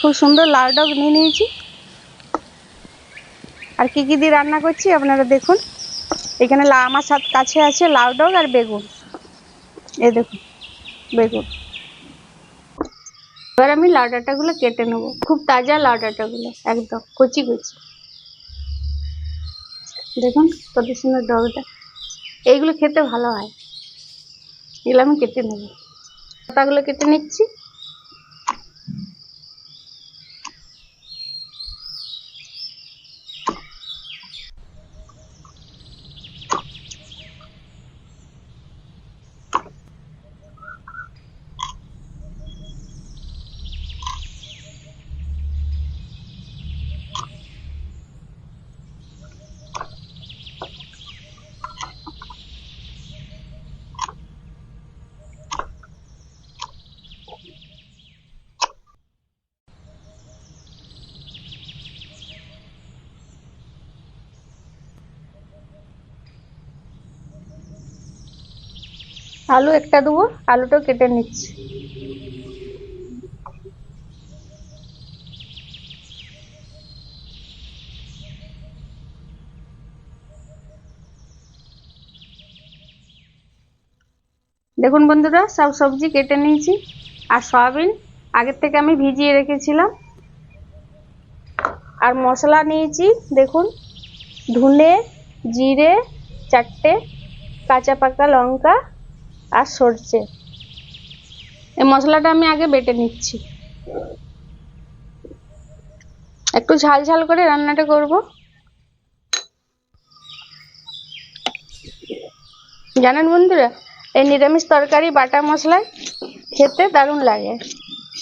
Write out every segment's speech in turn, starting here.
খুব সুন্দর লাল ডগ নিয়ে নিয়েছি। আর কি কি দিয়ে রান্না করছি আপনারা দেখুন। এখানে আমার সাথে কাছে আছে লাউ ডগ আর বেগুন। এই দেখুন, বেগুন। এবার আমি লাউ ডাঁটাগুলো কেটে নেব। খুব তাজা লাউ ডাঁটাগুলো, একদম কচি কচি। দেখুন কত সুন্দর ডগটা এইগুলো খেতে ভালো হয়। এগুলো আমি কেটে নেব। পাতাগুলো কেটে নিচ্ছি। আলু একটা দেবো, আলুটাও কেটে নিচ্ছি। দেখুন বন্ধুরা, সব সবজি কেটে নিয়েছি আর সয়াবিন আগের থেকে আমি ভিজিয়ে রেখেছিলাম। আর মশলা নিয়েছি, দেখুন, ধুনে, জিরে, চারটে কাঁচা পাকা লঙ্কা আর সর্ষে। এই মশলাটা আমি আগে বেটে নিচ্ছি। একটু ঝাল ঝাল করে রান্নাটা করব। জানেন বন্ধুরা, এই নিরামিষ তরকারি, বাটা মশলায় খেতে দারুণ লাগে।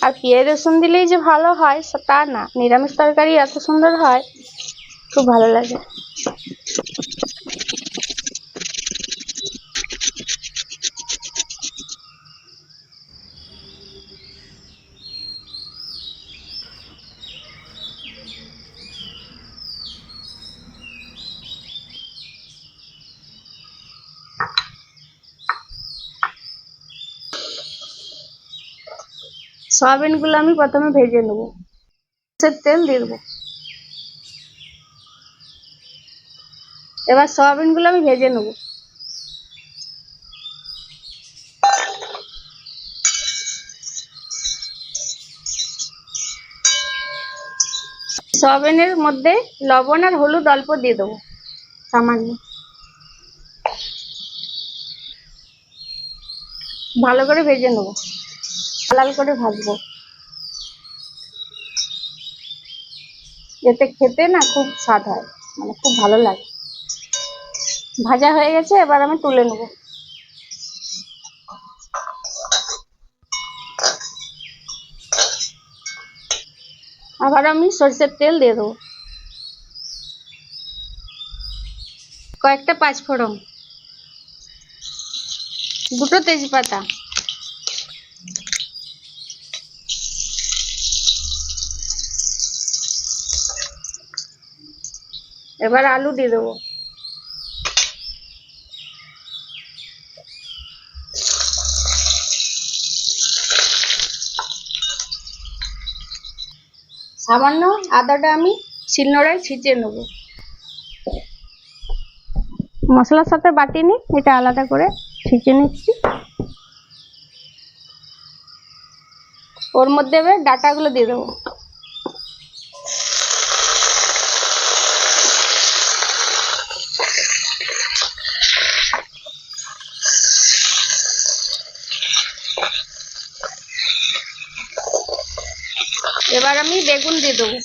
আর পেঁয়াজ, রসুন দিলেই যে ভালো হয় তা না। নিরামিষ তরকারি এত সুন্দর হয়, খুব ভালো লাগে। সয়াবিনগুলো আমি প্রথমে ভেজে নেব। সে তেল দিয়ে দেবো। এবার সয়াবিনগুলো আমি ভেজে নেব। সয়াবিনের মধ্যে লবণ আর হলুদ অল্প দিয়ে দেবো, সামান্য। ভালো করে ভেজে নেব। লাল করে ভাজবো। এতে খেতে না খুব স্বাদ হয় মানে খুব ভালো লাগে। ভাজা হয়ে গেছে, এবার আমি তুলে নেব। আবার আমি সরষের তেল দিয়ে দেবো। কয়েকটা পাঁচফোড়ন। দুটো তেজপাতা। এবার আলু দিয়ে দেবো। সামান্য আদাটা আমি শিলনোড়ায় ছিটিয়ে নেব। মশলার সাথে বাটিনি এটা আলাদা করে ছিটিয়ে নিচ্ছি। ওর মধ্যে এবার ডাটাগুলো দিয়ে দেবো। এবার আমি বেগুন দিয়ে দেবো।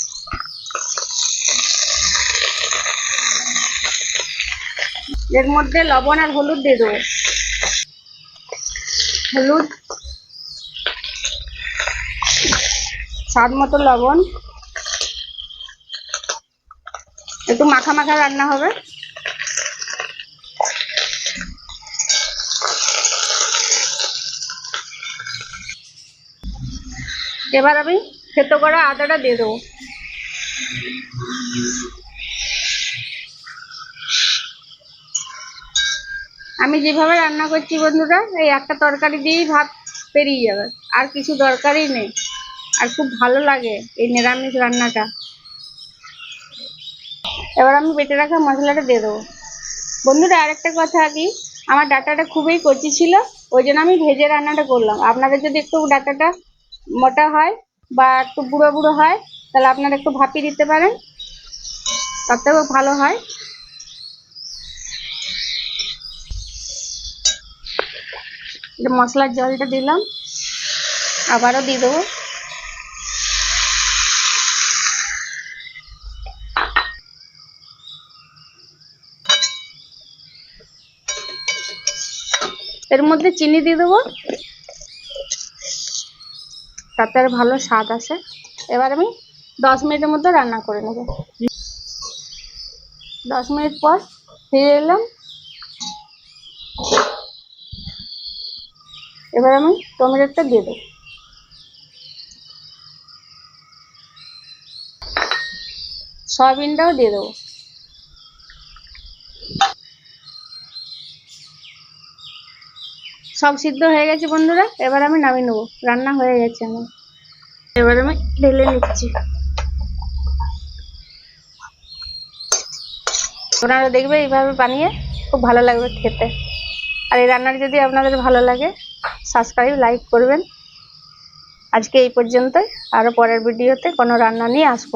এর মধ্যে লবণ আর হলুদ দিয়ে দেবো। হলুদ, স্বাদ মতো লবণ। একটু মাখা মাখা রান্না হবে। এবার আমি থেতো করা আদাটা দিয়ে দেবো। আমি যেভাবে রান্না করছি বন্ধুরা, এই একটা তরকারি দিয়েই ভাত পেরিয়ে যাবে, আর কিছু দরকারই নেই। আর খুব ভালো লাগে এই নিরামিষ রান্নাটা। এবার আমি বেটে রাখা মশলাটা দিয়ে দেবো। বন্ধুরা, আরেকটা কথা কি আমার ডাটাটা খুবই কচি ছিল, ওই জন্য আমি ভেজে রান্নাটা করলাম। আপনাদের যদি একটু ডাটাটা মোটা হয় বা একটু বুড়ো বুড়ো হয়, তাহলে আপনারা একটু ভাপিয়ে দিতে পারেন। তাতেও ভালো হয়। মশলার জলটা দিলাম। আবারও দিয়ে দেবো। এর মধ্যে চিনি দিয়ে দেবো। তাতে আর ভালো স্বাদ আসে এবার আমি দশ মিনিটের মধ্যে রান্না করে নেব। দশ মিনিট পর ফিরে এলাম। এবার আমি টমেটোটা দিয়ে দেবো। সয়াবিনটাও দিয়ে দেবো। সব সিদ্ধ হয়ে গেছে বন্ধুরা, এবার আমি নামিয়ে নেব। রান্না হয়ে গেছে আমার। এবার আমি ঢেলে নিচ্ছি। আপনারা দেখবে এইভাবে বানিয়ে খুব ভালো লাগবে খেতে। আর এই রান্নাটা যদি আপনাদের ভালো লাগে সাবস্ক্রাইব লাইক করবেন। আজকে এই পর্যন্তই। আরও পরের ভিডিওতে কোনো রান্না নিয়ে আসব।